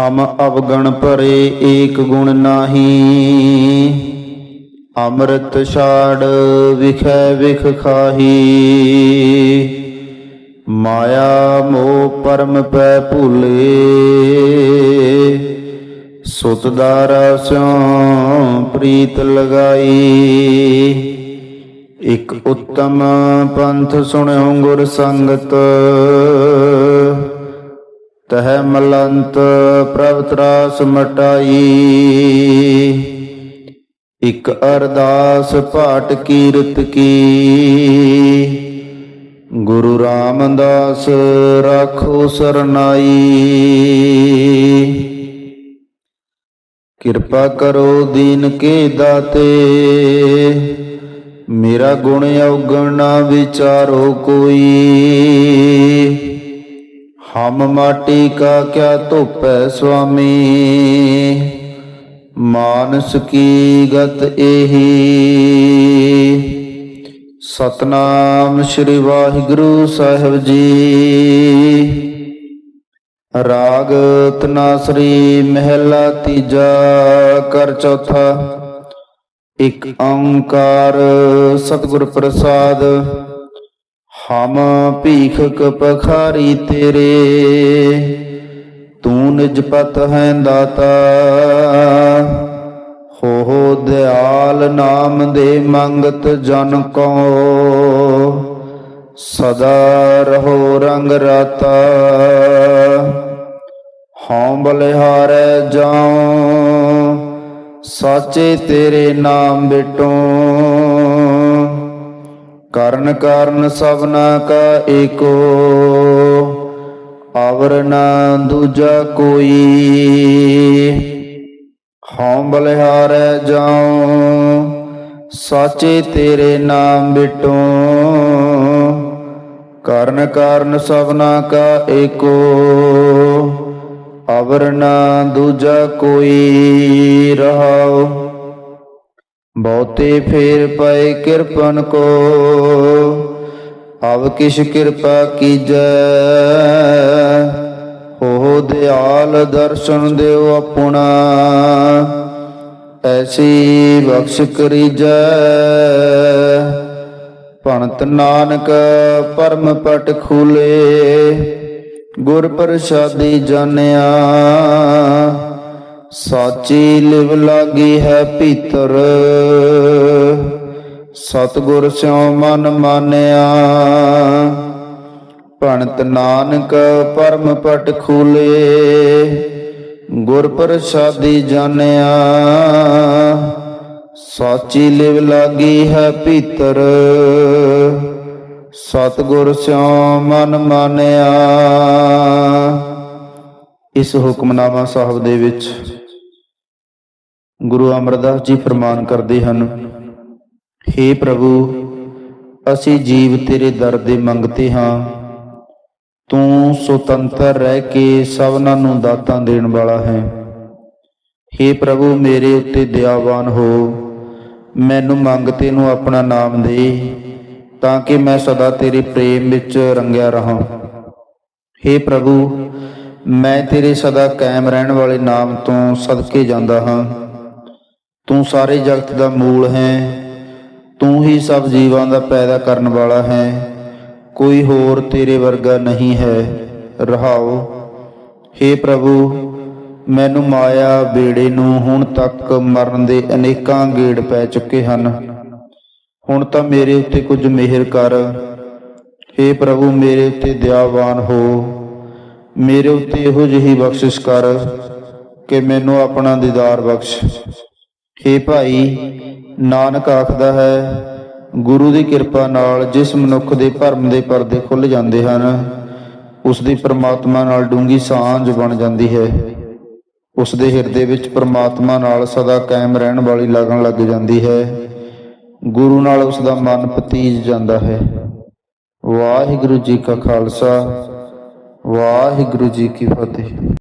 ਹਮ ਅਵਗਣ ਭਰੇ ਏਕ ਗੁਣ ਨਾਹੀ। ਅੰਮ੍ਰਿਤ ਛਾੜ ਵਿਖੈ ਵਿਖ ਖਾਹੀ। ਮਾਇਆ ਮੋਹ ਪਰਮ ਪੈ ਭੁਲੇ। ਸੁਤ ਦਾਰਾ ਸਿਉ ਪ੍ਰੀਤ ਲਗਾਈ। ਇਕ ਉੱਤਮ ਪੰਥ ਸੁਣਿਓ ਗੁਰ ਸੰਗਤ। ਤਹ ਮਲੰਤ ਪ੍ਰਭ ਤਰਾਸ ਮਟਾਈ। ਇਕ ਅਰਦਾਸ ਭਾਟ ਕੀਰਤ ਕੀ। ਗੁਰੂ ਰਾਮਦਾਸ ਰਾਖੋ ਸਰਨਾਈ। ਕਿਰਪਾ ਕਰੋ ਦੀਨ ਕੇ ਦਾਤੇ। ਮੇਰਾ ਗੁਣ ਔਗਣ ਨਾ ਵਿਚਾਰੋ ਕੋਈ। ਹਮ ਮਾਟੀ ਕਾ ਕਿਆ ਧੋਪੈ ਸੁਆਮੀ? ਮਾਨਸ ਕੀ ਗਤ ਇਹੀ ਸਤਨਾਮ ਸ੍ਰੀ ਵਾਹਿਗੁਰੂ ਸਾਹਿਬ ਜੀ। ਰਾਗ ਤਨਾਸਰੀ ਮਹਿਲਾ ਤੀਜਾ ਕਰ ਚੌਥਾ। ਇਕ ਓੰਕਾਰ ਸਤਿਗੁਰ ਪ੍ਰਸਾਦ। ਹਮ ਭੀਖਕ ਪਖਾਰੀ ਤੇਰੇ, ਤੂੰ ਨਿਜ ਪਤ ਹੈ ਦਾਤਾ। ਹੋ ਦਿਆਲ ਨਾਮ ਦੇ ਮੰਗਤ ਜਨ ਕੋ, ਸਦਾ ਰਹੋ ਰੰਗ ਰਾਤਾ। ਹਉ ਬਲਿਹਾਰੈ ਜਾਉ, ਸਾਚੇ ਤੇਰੇ ਨਾਮ ਬਿਟੋ। ਕਰਨ ਕਾਰਨ ਸਭਨਾ ਕਾ ਏਕੋ ਅਵਰ ਨਾ ਦੂਜਾ ਕੋਈ। ਹਉ ਬਲਿਹਾਰੈ ਜਾਉ, ਸਾਚੇ ਤੇਰੇ ਨਾਮ ਬਿਟੋ। ਕਰਨ ਕਾਰਨ ਸਭਨਾ ਕਾ ਏਕੋ ਅਵਰ ਨਾ ਦੂਜਾ ਕੋਈ ਰਹਾਉ। ਬਹੁਤੇ ਫੇਰ ਪਏ ਕਿਰਪਨ ਕੋ ਅਬ ਕਿਛ ਕਿਰਪਾ ਕੀਜੈ। ਹੋ ਦਿਆਲ ਦਰਸ਼ਨ ਦਿਓ ਆਪਣਾ। ਐਸੀ ਬਖਸ਼ ਕਰੀਜੈ। ਭਣਤ ਨਾਨਕ ਪਰਮ ਪਟ ਖੂਲੇ। ਗੁਰ ਪ੍ਰਸਾਦੀ ਜਾਣਿਆ। ਸਾਚੀ ਲਿਵ ਲਾਗੀ ਹੈ ਭੀਤਰ। ਸਤਿਗੁਰ ਸਿਉ ਮਨ ਮਾਨਿਆ। ਭਣਤ ਨਾਨਕ ਪਰਮ ਪਟ ਖੂਲੇ, ਗੁਰ ਪ੍ਰਸਾਦੀ ਜਾਣਿਆ। ਸਾਚੀ ਲਿਵ ਲਾਗੀ ਹੈ ਭੀਤਰ, ਸਤਿਗੁਰ ਸਿਉ ਮਨ ਮਾਨਿਆ। ਇਸ ਹੁਕਮਨਾਮਾ ਸਾਹਿਬ ਦੇ ਵਿੱਚ ਗੁਰੂ ਅਮਰਦਾਸ ਜੀ ਫਰਮਾਨ ਕਰਦੇ ਹਨ हे ਪ੍ਰਭੂ ਅਸੀਂ ਜੀਵ ਤੇਰੇ ਦਰ ਦੇ ਮੰਗਤੇ ਹਾਂ ਤੂੰ ਸੁਤੰਤਰ ਰਹਿ ਕੇ ਸਭਨਾਂ ਨੂੰ ਦਾਤਾਂ ਦੇਣ ਵਾਲਾ ਹੈ हे ਪ੍ਰਭੂ ਮੇਰੇ ਉੱਤੇ ਦਇਆਵਾਨ ਹੋ ਮੈਨੂੰ ਮੰਗਤੇ ਨੂੰ ਆਪਣਾ ਨਾਮ ਦੇ ਤਾਂ ਕਿ ਮੈਂ ਸਦਾ ਤੇਰੇ ਪ੍ਰੇਮ ਵਿੱਚ ਰੰਗਿਆ ਰਹਾ हे ਪ੍ਰਭੂ ਮੈਂ ਤੇਰੇ ਸਦਾ ਕਾਇਮ ਰਹਿਣ ਵਾਲੇ ਨਾਮ ਤੋਂ ਸਦਕੇ ਜਾਂਦਾ ਹਾਂ ਤੂੰ ਸਾਰੇ ਜਗਤ ਦਾ ਮੂਲ ਹੈ ਤੂੰ ਹੀ ਸਭ ਜੀਵਾਂ ਦਾ ਪੈਦਾ ਕਰਨ ਵਾਲਾ ਹੈ ਕੋਈ ਹੋਰ ਤੇਰੇ ਵਰਗਾ ਨਹੀਂ ਹੈ ਰਹਾਓ हे ਪ੍ਰਭੂ ਮੈਨੂੰ ਮਾਇਆ ਬੇੜੇ ਨੂੰ ਹੁਣ ਤੱਕ ਮਰਨ ਦੇ ਅਨੇਕਾਂ ਗੇੜ ਪੈ ਚੁੱਕੇ ਹਨ ਹੁਣ ਤਾਂ ਮੇਰੇ ਉੱਤੇ ਕੁਝ ਮਿਹਰ ਕਰ हे ਪ੍ਰਭੂ ਮੇਰੇ ਉੱਤੇ ਦਇਆਵਾਨ ਹੋ ਮੇਰੇ ਉੱਤੇ ਇਹੋ ਜਿਹੀ ਬਖਸ਼ਿਸ਼ ਕਰ ਕਿ ਮੈਨੂੰ ਆਪਣਾ ਦੀਦਾਰ ਬਖਸ਼ हे ਭਾਈ ਨਾਨਕ ਆਖਦਾ ਹੈ, ਗੁਰੂ ਦੀ ਕਿਰਪਾ ਨਾਲ ਜਿਸ ਮਨੁੱਖ ਦੇ ਭਰਮ ਦੇ ਪਰਦੇ ਖੁੱਲ ਜਾਂਦੇ ਹਨ, ਉਸ ਦੀ ਪ੍ਰਮਾਤਮਾ ਨਾਲ ਡੂੰਗੀ ਸਾਂਝ ਬਣ ਜਾਂਦੀ ਹੈ। ਉਸ ਦੇ ਹਿਰਦੇ ਵਿੱਚ ਪ੍ਰਮਾਤਮਾ ਨਾਲ ਸਦਾ ਕਾਇਮ ਰਹਿਣ ਵਾਲੀ ਲਗਨ ਲੱਗ ਜਾਂਦੀ ਹੈ। ਗੁਰੂ ਨਾਲ ਉਸ ਦਾ ਮਨ ਪਤੀਜ ਜਾਂਦਾ ਹੈ। ਵਾਹਿਗੁਰੂ ਜੀ ਕਾ ਖਾਲਸਾ, ਵਾਹਿਗੁਰੂ ਜੀ ਕੀ ਫਤਿਹ।